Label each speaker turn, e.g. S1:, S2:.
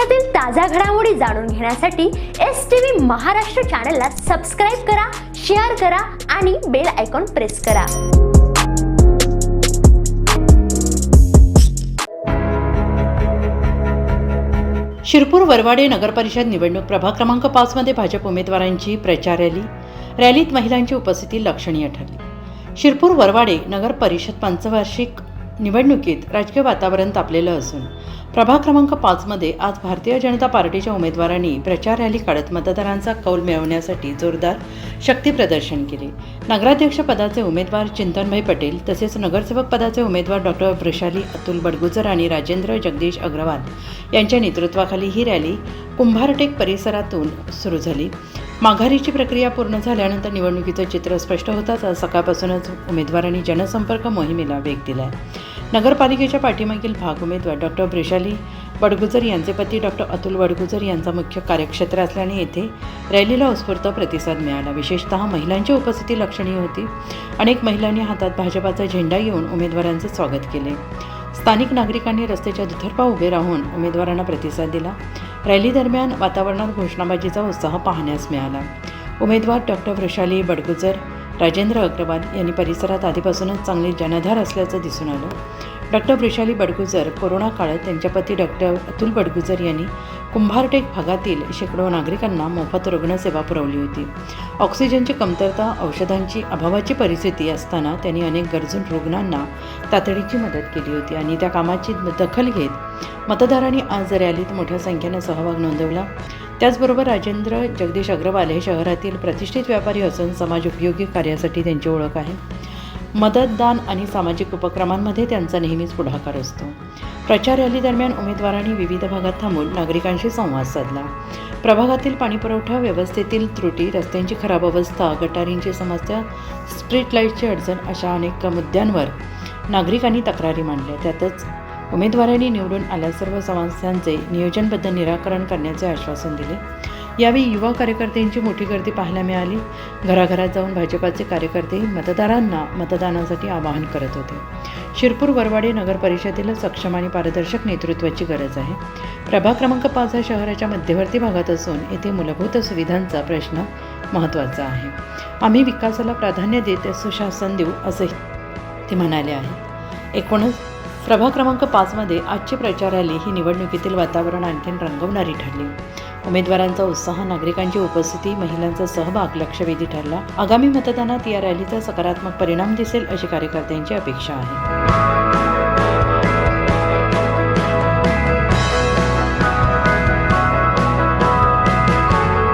S1: देशातील ताज्या घडामोडी जाणून घेण्यासाठी एस टी व्ही महाराष्ट्र चॅनलला सबस्क्राईब करा शेअर करा आणि बेल आयकॉन प्रेस करा.
S2: शिरपूर वरवाडे नगरपरिषद निवडणूक प्रभाग क्रमांक पाचमध्ये भाजप उमेदवारांची प्रचार रॅली. रॅलीत महिलांची उपस्थिती लक्षणीय ठरली. शिरपूर वरवाडे नगर परिषद पंचवार्षिक निवडणुकीत राजकीय वातावरण तापलेलं असून प्रभाग क्रमांक पाचमध्ये आज भारतीय जनता पार्टीच्या उमेदवारांनी प्रचार रॅली काढत मतदारांचा कौल मिळवण्यासाठी जोरदार शक्ती प्रदर्शन केले. नगराध्यक्ष पदाचे उमेदवार चिंतनभाई पटेल तसेच नगरसेवक पदाचे उमेदवार डॉक्टर वृषाली अतुल बडगुजर आणि राजेंद्र जगदीश अग्रवाल यांच्या नेतृत्वाखाली ही रॅली कुंभारटेक परिसरातून सुरू झाली. माघारीची प्रक्रिया पूर्ण झाल्यानंतर निवडणुकीचं चित्र स्पष्ट होताच आज सकाळपासूनच उमेदवारांनी जनसंपर्क मोहिमेला वेग दिला आहे नगरपालिकेच्या पाठीमागील भाग उमेदवार डॉक्टर वृषाली बडगुजर यांचे पती डॉक्टर अतुल बडगुजर यांचा मुख्य कार्यक्षेत्र असल्याने येथे रॅलीला उत्स्फूर्त प्रतिसाद मिळाला. विशेषतः महिलांची उपस्थिती लक्षणीय होती. अनेक महिलांनी हातात भाजपाचा झेंडा घेऊन उमेदवारांचे स्वागत केले. स्थानिक नागरिकांनी रस्त्याच्या दुथरपा उभे राहून उमेदवारांना प्रतिसाद दिला. रॅली दरम्यान वातावरणात घोषणाबाजीचा उत्साह पाहण्यास मिळाला. उमेदवार डॉक्टर वृषाली बडगुजर राजेंद्र अग्रवाल यांनी परिसरात आधीपासूनच चांगली जनधार असल्याचं दिसून आलं. डॉक्टर वृषाली बडगुजर कोरोना काळात त्यांच्या पती डॉक्टर अतुल बडगुजर यांनी कुंभारटेक भागातील शेकडो नागरिकांना मोफत रुग्णसेवा पुरवली होती. ऑक्सिजनची कमतरता औषधांची अभावाची परिस्थिती असताना त्यांनी अनेक गरजू रुग्णांना तातडीची मदत केली होती आणि त्या कामाची दखल घेत मतदारांनी आज रॅलीत मोठ्या संख्येनं सहभाग नोंदवला. त्याचबरोबर राजेंद्र जगदीश अग्रवाल हे शहरातील प्रतिष्ठित व्यापारी असून समाज उपयोगी कार्यासाठी त्यांची ओळख आहे. मदतदान आणि सामाजिक उपक्रमांमध्ये त्यांचा नेहमीच पुढाकार असतो. प्रचार रॅलीदरम्यान उमेदवारांनी विविध भागात थांबून नागरिकांशी संवाद साधला. प्रभागातील पाणीपुरवठा व्यवस्थेतील त्रुटी रस्त्यांची खराब अवस्था गटारींची समस्या स्ट्रीट लाईटची अडचण अशा अनेक मुद्द्यांवर नागरिकांनी तक्रारी मांडल्या. त्यातच उमेदवारांनी निवडून आल्या सर्व समस्यांचे नियोजनबद्ध निराकरण करण्याचे आश्वासन दिले. यावेळी युवा कार्यकर्त्यांची मोठी गर्दी पाहायला मिळाली. घराघरात जाऊन भाजपाचे कार्यकर्ते मतदारांना मतदानासाठी आवाहन करत होते. शिरपूर वरवाडे नगर परिषदेला सक्षम आणि पारदर्शक नेतृत्वाची गरज आहे. प्रभाग क्रमांक पाच हा शहराच्या मध्यवर्ती भागात असून येथे मूलभूत सुविधांचा प्रश्न महत्त्वाचा आहे. आम्ही विकासाला प्राधान्य देत सुशासन देऊ असंही ते म्हणाले आहे. एकूणच प्रभाग क्रमांक पाचमध्ये आजची प्रचार रॅली ही निवडणुकीतील वातावरण आणखीन रंगवणारी ठरली. उमेदवारांचा उत्साह नागरिकांची उपस्थिती महिलांचा सहभाग लक्षवेधी ठरला. आगामी मतदानात या रॅलीचा सकारात्मक परिणाम दिसेल अशी कार्यकर्त्यांची अपेक्षा आहे.